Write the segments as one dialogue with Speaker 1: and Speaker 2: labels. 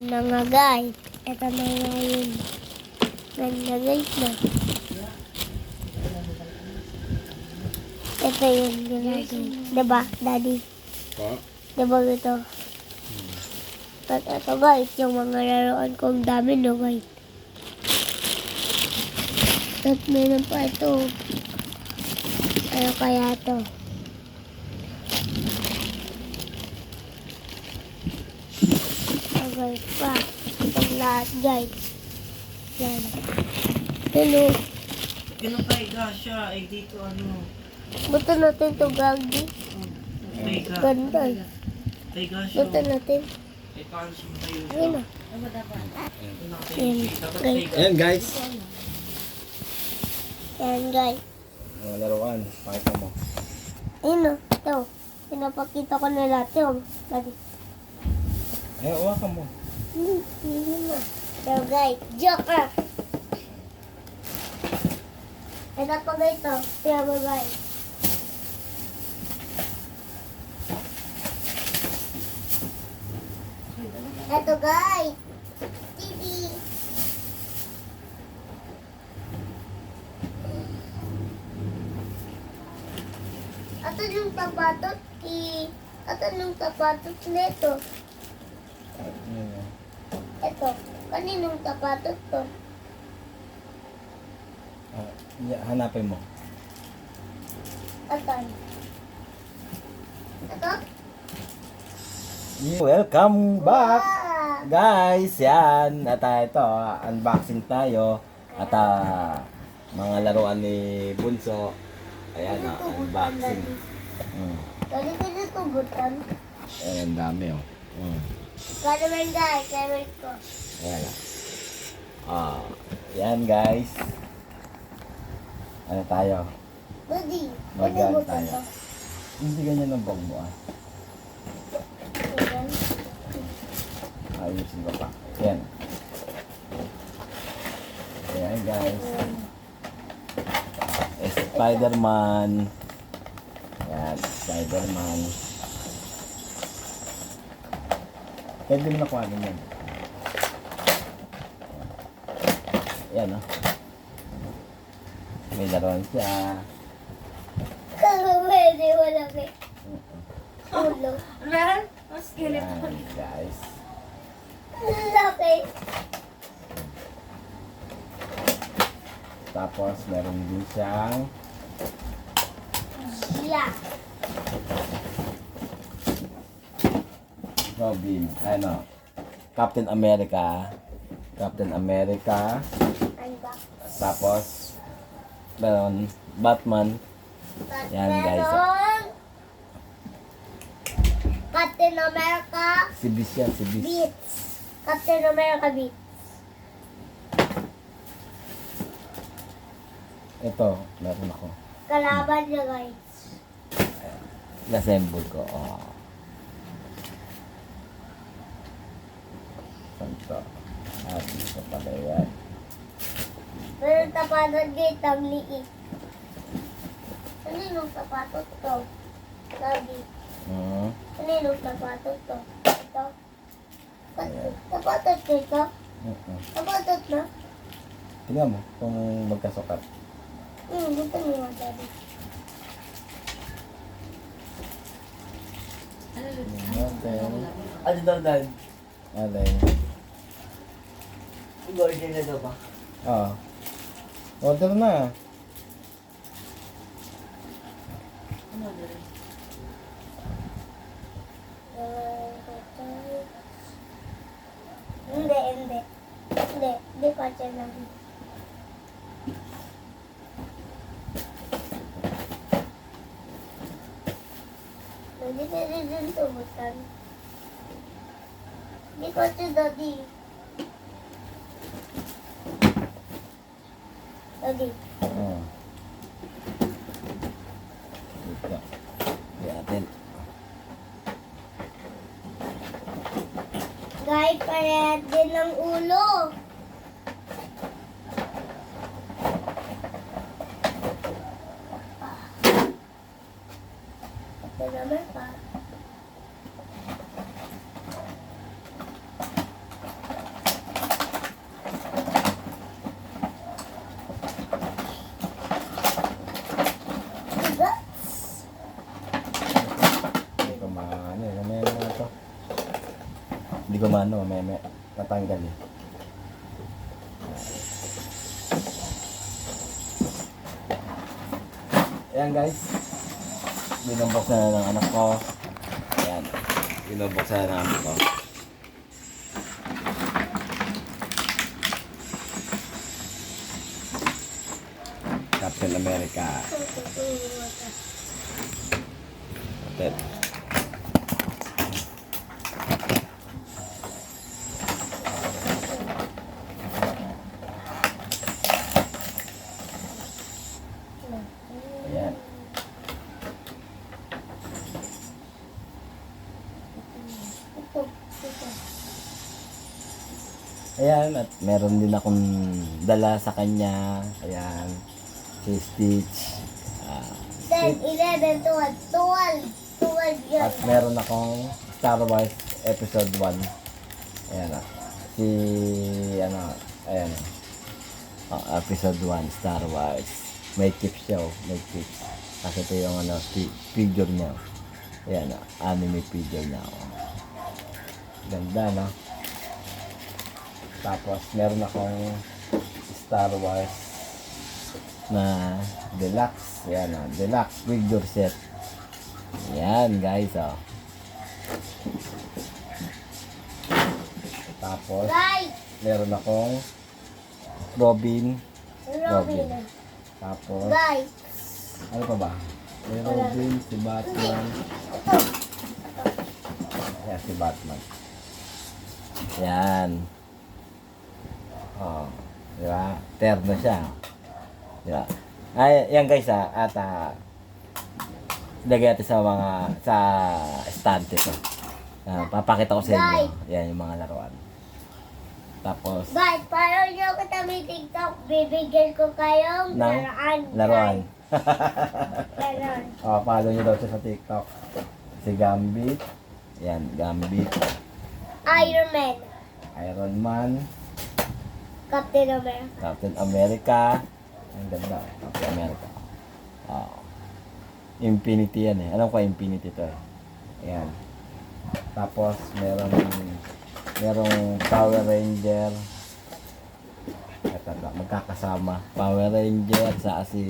Speaker 1: nga guys. Ito na nga yun. Ganda guys na. Ito yun ginagawa. Diba, daddy?
Speaker 2: Pa?
Speaker 1: Diba ito? At ito guys, yung mga laruan kong dami no guys. At meron pa ito. Ano kaya to? Oh guys pa. Itong lahat guys. Yan. Hello.
Speaker 3: Ganun pa iga siya, ay dito ano.
Speaker 1: Buto natin to gagi.
Speaker 3: Taiga.
Speaker 1: Ganda eh.
Speaker 3: Taiga siya.
Speaker 1: Buto natin.
Speaker 3: Ay, paano siya tayo siya?
Speaker 1: Ayun na. Yan.
Speaker 3: Dapat
Speaker 1: Guys.
Speaker 2: Ayan guys. Mga laruan. Pakita mo.
Speaker 1: Ayun na. Ito. Pinapakita ko na lahat yung. Daddy.
Speaker 2: Ayan, uwakan mo.
Speaker 1: Hindi guys, Joker! Ito pa guys to. Tingnan mo guys. Ito guys. TV. Ato yung tapatot ki. Ato yung tapatot nito.
Speaker 2: Ayan.
Speaker 1: Ito, kaninong tapatot to?
Speaker 2: Ah, yeah, hanapin mo.
Speaker 1: Atan. Ito?
Speaker 2: Welcome back!
Speaker 1: Ah,
Speaker 2: Guys, yan. At ah, ito, ah, unboxing tayo. At ah, mga laruan ni Bunso. Ayan, ah, unboxing. Mm.
Speaker 1: Dali ko na tugutan.
Speaker 2: Ayan, ang dami oh.
Speaker 1: Naman guys, kaya ko.
Speaker 2: Ayan ah. Yan guys. Ano tayo?
Speaker 1: Buddy,
Speaker 2: Magaan
Speaker 1: pwede
Speaker 2: tayo.
Speaker 1: to.
Speaker 2: Hindi ganyan ang bag mo ah.
Speaker 1: Ayan.
Speaker 2: Ayusin ko pa. Yan. Ayan guys.
Speaker 1: Ayan.
Speaker 2: Spider-Man. Yan, Spider-Man. Pwede mo na kuhanin yan. Yan oh. May laruan siya.
Speaker 1: Pwede, wala may ulo.
Speaker 3: Meron? Mas kilip.
Speaker 2: Yan guys.
Speaker 1: Laki.
Speaker 2: Tapos meron din siyang
Speaker 1: Siya.
Speaker 2: Robin. Ano? Captain America. Captain America. Tapos meron Batman. Yan, guys.
Speaker 1: Captain America
Speaker 2: Si Beast yan, si Beast.
Speaker 1: Beats. Captain America Beats.
Speaker 2: Ito, meron ako.
Speaker 1: Kalaban niya guys.
Speaker 2: Nassemble ko. Oh. Santo. Ah, dito pala yan.
Speaker 1: Pero tapatot gate ang liit. Ano yung tapatot to? Sabi.
Speaker 2: Hmm.
Speaker 1: Ano yung tapatot to? Ito. Ta- Tapatot ko ito?
Speaker 2: Mm-mm.
Speaker 1: Tapatot na?
Speaker 2: Tingnan mo kung magkasukat.
Speaker 1: Hmm, gusto mo nga sabi.
Speaker 2: Okay.
Speaker 3: Ano daw dad?
Speaker 2: Alay.
Speaker 3: Gorgeous na daw ba?
Speaker 2: Ah. Order na.
Speaker 1: Hindi, hindi. Hindi, hindi ko siya lang. Pwede ka rin din tumutan. Hindi ko siya daddy. Daddy.
Speaker 2: Ah. Dito. Yatin.
Speaker 1: Guys, parehas din ng ulo. Ito naman pa.
Speaker 2: Gumano, may, may natanggal eh. Ayan guys. Binumbok na ng anak ko. Ayan. Binumbok na ng anak ko. Captain America. Captain. Ayan.
Speaker 1: Ito, ito.
Speaker 2: Ayan, at meron din akong dala sa kanya. Ayan. Si Stitch. Ah,
Speaker 1: 10, 11, 12, 12. 12 yan.
Speaker 2: at meron akong Star Wars Episode 1. Ayan ah. Si, ano, ayan. Ah, episode 1, Star Wars. May tips siya oh. May tips. Kasi ito yung ano, fi- figure niya. Ayan ah. Anime figure niya. Oh. Ganda, no? Tapos, meron akong Star Wars na deluxe. Ayan ah. Deluxe figure set. Yan, guys, oh. Tapos, meron akong Robin.
Speaker 1: Robin.
Speaker 2: Tapos, ano pa ba? May Robin, si Batman. Ayan, si Batman. Yan. Oh, di ba? Terno siya. Di ba? Ay, yan guys ah, at ah, lagay natin sa mga, sa estante to. Ah, papakita ko sa inyo. Yan yung mga laruan. Tapos,
Speaker 1: Guys, para nyo ako kami TikTok, bibigyan ko kayong
Speaker 2: Ng
Speaker 1: laruan.
Speaker 2: laruan.
Speaker 1: Ganon.
Speaker 2: Oh, follow nyo daw siya sa TikTok. Si Gambit. Yan, Gambit.
Speaker 1: Iron Man.
Speaker 2: Iron Man.
Speaker 1: Captain America.
Speaker 2: Captain America. Ang ganda. Captain America. Oh. Infinity yan eh. Alam ko Infinity to eh. Ayan. Tapos, meron merong Power Ranger. Ito na, magkakasama. Power Ranger sa si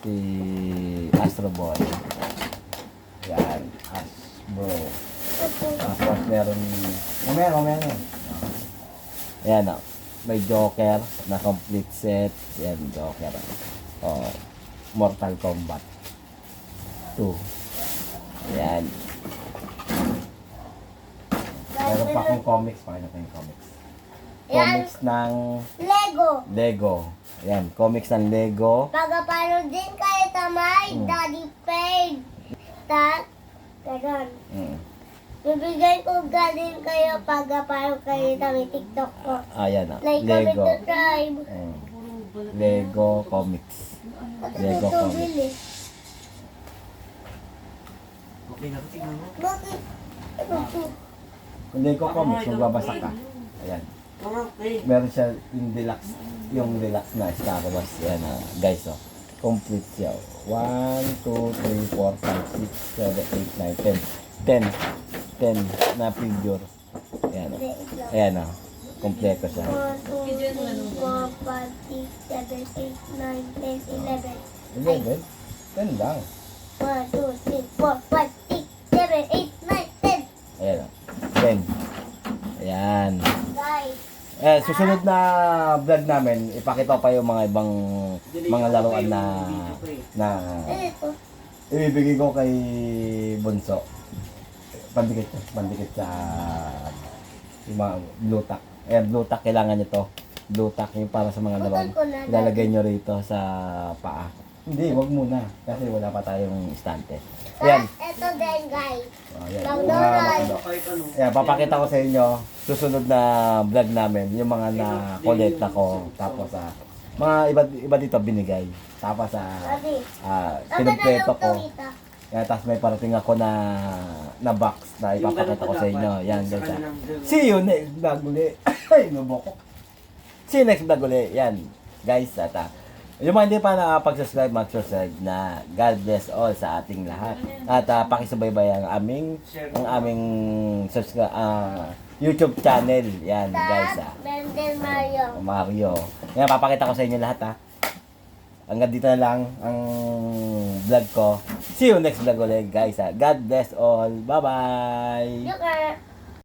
Speaker 2: si Astro Boy. Yan, Astro. Tapos meron, mamaya, mamaya na. Ayan o. May Joker na complete set. Yan, Joker. O, Mortal Kombat 2. Ayan. Meron pa akong comics. Pakita ko yung comics.
Speaker 1: Yan,
Speaker 2: Comics ng
Speaker 1: Lego.
Speaker 2: Lego. Ayan, comics ng Lego.
Speaker 1: Pagkapalo din kayo tamay,
Speaker 2: Mm.
Speaker 1: Daddy Paid. Ta, ganon.
Speaker 2: Mm.
Speaker 1: Bibigay ko galing kayo pagkapalo kayo tamay TikTok ko.
Speaker 2: Ayan o.
Speaker 1: Like, comment,
Speaker 2: Lego.
Speaker 1: subscribe.
Speaker 2: Mm. Lego comics. Lego comics.
Speaker 3: Okay na, tingnan mo.
Speaker 1: Bakit?
Speaker 2: Lego comics, magbabasa ka. Ayan.
Speaker 3: Okay.
Speaker 2: meron siya yung deluxe, yung deluxe na Star Wars. Yan ah, guys, oh. Complete siya. 1, 2, 3, 4, 5, 6, 7, 8, 9, 10. 10. 10 na figure. Ayan, oh.
Speaker 1: Hindi, ito.
Speaker 2: Ayan, oh. Kompleto siya.
Speaker 1: 1, 2, 3, 4, 5, 6, 7, 8, 9, 10, 11.
Speaker 2: 11? 10 lang.
Speaker 1: 1, 2, 3, 4, 5, 6, 7, 8, 9, 10.
Speaker 2: Ayan, oh. 10. Ayan.
Speaker 1: Guys,
Speaker 2: Eh, susunod na vlog namin, ipakita pa yung mga ibang mga laruan na na ibibigay ko kay Bunso. Pandikit pandikit sa yung mga blue tack. Eh, blue tack kailangan nito. Blue tack yung para sa mga
Speaker 1: na.
Speaker 2: Ilalagay nyo rito sa paa. Hindi, wag muna. Kasi wala pa tayong istante. Yan.
Speaker 1: Ito din, guys.
Speaker 2: Oh, yan. Mga-
Speaker 3: ano.
Speaker 2: Yan, papakita ko sa inyo susunod na vlog namin, yung mga na-collect ko. Tapos, ah, mga iba, iba dito binigay. Tapos, ah,
Speaker 1: Sabi.
Speaker 2: ah,
Speaker 1: Ano
Speaker 2: kinumpleto ko. Yan, tapos may parating ako na na box na ipapakita ko sa inyo. Yan, ah.
Speaker 3: girl.
Speaker 2: See you next vlog uli. Ay, naboko. See you next vlog uli. Yan, guys. At ah, yung mga hindi pa nakapag-subscribe, mag-subscribe na God bless all sa ating lahat. At uh, pakisubaybay ang aming ang aming subscribe ah YouTube channel. Yan, guys ah.
Speaker 1: Mario.
Speaker 2: Mario. Ngayon, papakita ko sa inyo lahat ha. Hanggang dito na lang ang vlog ko. See you next vlog ulit guys ha. God bless all. Bye-bye.
Speaker 1: Yuka.